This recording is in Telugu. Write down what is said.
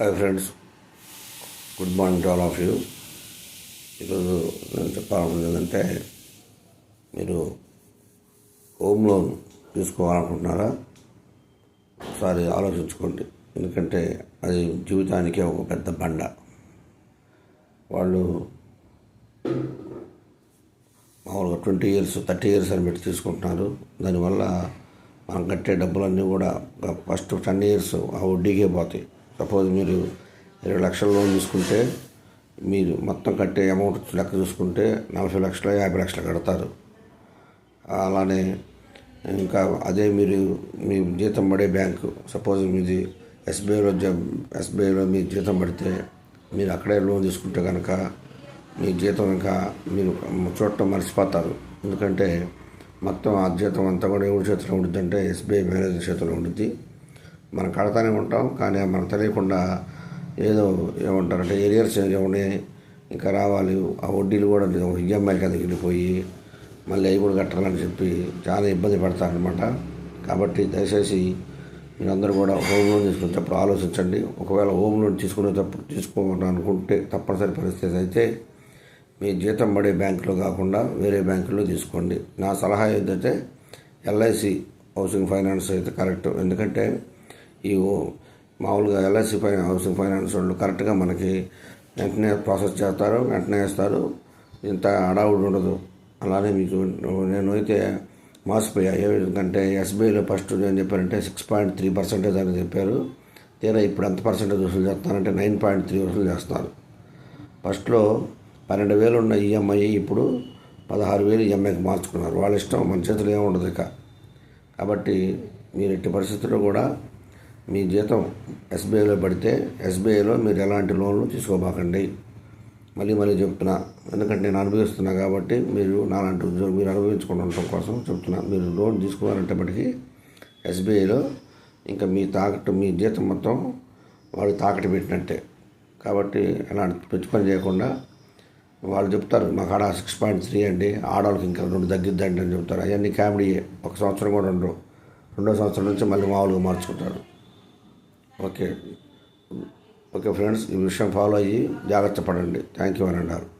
Hi friends good morning to all of you ఈరోజు నేను చెప్పాలనుకుంది ఏంటంటే మీరు హోమ్ లోన్ తీసుకోవాలనుకుంటున్నారా? ఒకసారి ఆలోచించుకోండి. ఎందుకంటే అది జీవితానికే ఒక పెద్ద బండ. వాళ్ళు మామూలుగా ట్వంటీ ఇయర్స్ థర్టీ ఇయర్స్ అని పెట్టి తీసుకుంటున్నారు. దానివల్ల మనం కట్టే డబ్బులన్నీ కూడా ఫస్ట్ టెన్ ఇయర్స్ ఆ వడ్డీకే పోతాయి. సపోజ్ మీరు ఇరవై లక్షల లోన్ తీసుకుంటే మీరు మొత్తం కట్టే అమౌంట్ లెక్క చూసుకుంటే నలభై లక్షలు యాభై లక్షలు కడతారు. అలానే ఇంకా అదే మీరు మీ జీతం పడే బ్యాంకు సపోజ్ మీది ఎస్బీఐలో ఎస్బీఐలో మీ జీతం పడితే మీరు అక్కడే లోన్ తీసుకుంటే కనుక మీ జీతం ఇంకా మీరు చూడటం మర్చిపోతారు. ఎందుకంటే మొత్తం ఆ జీతం అంతా కూడా ఎవరి చేతిలో ఉంటుంది అంటే ఎస్బీఐ మేనేజర్ చేతిలో ఉంటుంది మనం కడతానే ఉంటాం కానీ మనం తెలియకుండా ఏదో ఏమంటారంటే ఏరియర్స్ ఏమని ఇంకా రావాలి. ఆ వడ్డీలు కూడా ఈఎంఐ కింద వెళ్ళిపోయి మళ్ళీ అవి కూడా కట్టాలని చెప్పి చాలా ఇబ్బంది పడతారనమాట కాబట్టి దయచేసి మీరందరూ కూడా హోమ్ లోన్ తీసుకునేటప్పుడు ఆలోచించండి. ఒకవేళ హోమ్ లోన్ తీసుకునేటప్పుడు తీసుకోవాలని అనుకుంటే తప్పనిసరి పరిస్థితి అయితే మీ జీతం పడే బ్యాంకులో కాకుండా వేరే బ్యాంకులో తీసుకోండి. నా సలహా ఏంటంటే ఎల్ఐసి హౌసింగ్ ఫైనాన్స్ అయితే కరెక్ట్. ఎందుకంటే ఈ మామూలుగా ఎల్ఐసి ఫై హౌసింగ్ ఫైనాన్స్ వాళ్ళు కరెక్ట్గా మనకి వెంటనే ప్రాసెస్ చేస్తారు వెంటనే వేస్తారు. ఇంత అడావుడు ఉండదు. అలానే మీకు నేను అయితే మోసపోయా. ఏ విధంగా ఎస్బీఐలో ఫస్ట్ నేను చెప్పారంటే సిక్స్ పాయింట్ త్రీ పర్సెంటేజ్ అని చెప్పారు. తీరా ఇప్పుడు ఎంత పర్సెంటేజ్ వసూలు చేస్తున్నారంటే నైన్ పాయింట్ త్రీ వసూలు చేస్తున్నారు ఫస్ట్లో పన్నెండు వేలు ఉన్న ఈఎంఐ ఇప్పుడు పదహారు వేలు ఈఎంఐకి మార్చుకున్నారు. వాళ్ళ ఇష్టం మన చేతిలో ఏముండదు ఇక. కాబట్టి మీరు ఎట్టి పరిస్థితుల్లో కూడా మీ జీతం ఎస్బీఐలో పడితే ఎస్బీఐలో మీరు ఎలాంటి లోన్లు తీసుకోబాకండి. మళ్ళీ మళ్ళీ చెప్తున్నా ఎందుకంటే నేను అనుభవిస్తున్నా కాబట్టి మీరు నాలాంటి ఉద్యోగం మీరు అనుభవించకుండా ఉండటం కోసం చెప్తున్నా. మీరు లోన్ తీసుకున్నారంటే ఎస్బీఐలో ఇంకా మీ తాకట్టు మీ జీతం మొత్తం వాళ్ళు తాకట్టు పెట్టినట్టే. కాబట్టి అలాంటి పెట్టుకొని చేయకుండా వాళ్ళు చెప్తారు మా కాడ సిక్స్ పాయింట్ త్రీ అండి ఆడవాళ్ళకి ఇంకా రెండు తగ్గిద్దండి అని చెప్తారు. అవన్నీ కామెడీయే. ఒక సంవత్సరం కూడా ఉండరు రెండో సంవత్సరం నుంచి మళ్ళీ మామూలుగా మార్చుకుంటారు. ఓకే. ఓకే ఫ్రెండ్స్ ఈ విషయం ఫాలో అయ్యి జాగ్రత్త పడండి. థ్యాంక్ యూ అని అన్నారు.